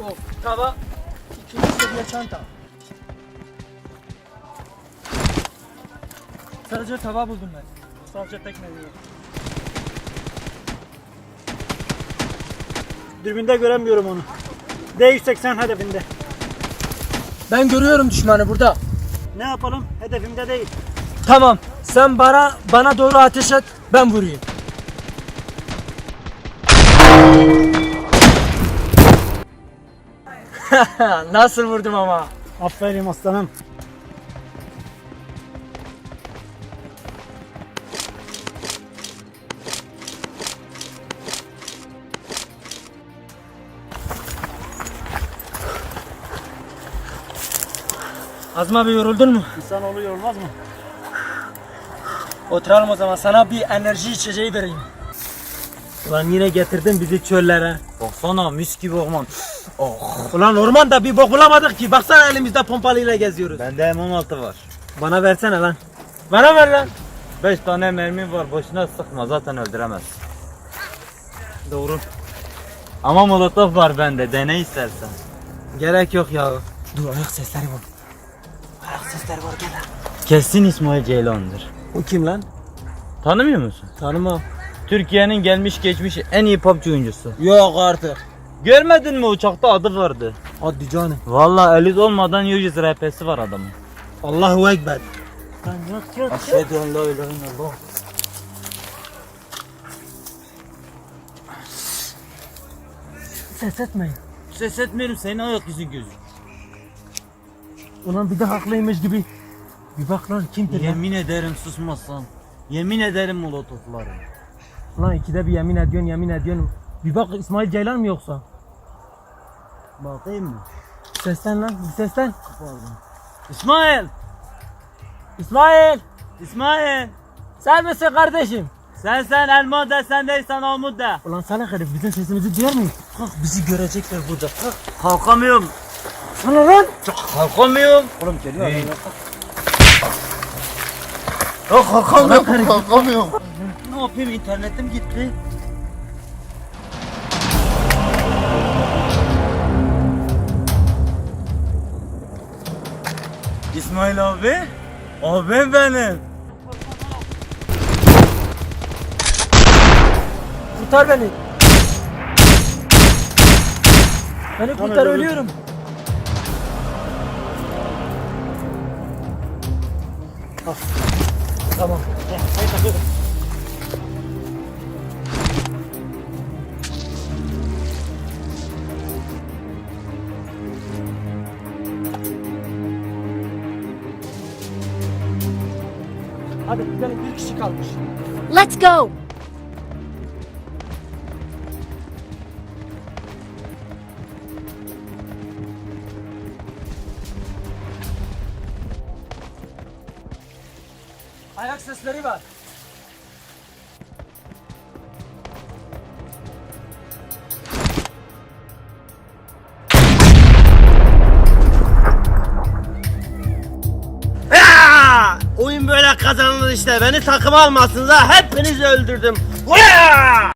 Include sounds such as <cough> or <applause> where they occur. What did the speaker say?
Of tava. İkinci seviye çanta. Sadece tava buldum ben. Sadece tekne yok. Dürbünde göremiyorum onu. D180 hedefinde. Ben görüyorum düşmanı burada. Ne yapalım? Hedefimde değil. Tamam. Sen bana bana doğru ateş et. Ben vurayım. <laughs> Nasıl vurdum ama? Aferin aslanım. Azmi abi yoruldun mu? İnsanoğlu yorulmaz mı? Oturalım o zaman. Sana bir enerji içeceği vereyim. Ulan yine getirdin bizi çöllere. Baksana mis gibi orman. Oh. Ulan ormanda bir bok bulamadık ki. Baksana elimizde pompalıyla geziyoruz. Bende M16 var. Bana versene lan. Bana ver lan. 5 tane mermi var boşuna sıkma zaten öldüremez. Doğru. Ama molotof var bende dene istersen. Gerek yok ya. Dur ayak sesleri var. Ayak sesleri var gel lan. Kesin İsmail Ceylan'dır. O kim lan? Tanımıyor musun? Tanımam. Türkiye'nin gelmiş geçmiş en iyi PUBG oyuncusu. Yok artık. Görmedin mi uçakta adı vardı. Hadi canım. Valla elit olmadan 100 RP'si var adamın. Allahu Ekber. Aşhedü en la ilahe illallah. Ses etmeyin. Ses etmiyorum senin ayak yüzün gözün. Ulan bir de haklıymış gibi. Bir bak lan kimdir lan? Yemin ederim susmazsan. Yemin ederim molotofları. Lan ikide bir yemin ediyorsun yemin ediyorsun. Bir bak İsmail Ceylan mı yoksa? Bakayım mı? Seslen lan bir seslen. İsmail! İsmail! İsmail! Sen misin kardeşim? Sen sen elma de sen değilsen Ahmut de. Ulan sana herif bizim sesimizi duyar mıyız? Kalk bizi görecekler burada. Kalk. Kalkamıyorum. Sana lan. Kalkamıyorum. Oğlum geliyor. Hey. kalkamıyorum. Kalk herif. Kalkamıyorum. Ne yapayım internetim gitti. İsmail abi. Abi benim. Kurtar beni. Beni kurtar ölüyorum. Tamam. Hadi gidelim bir kişi kalmış. Let's go! Ayak sesleri var. İşte. Beni takıma almazsınız ha. Hepinizi öldürdüm. Uya!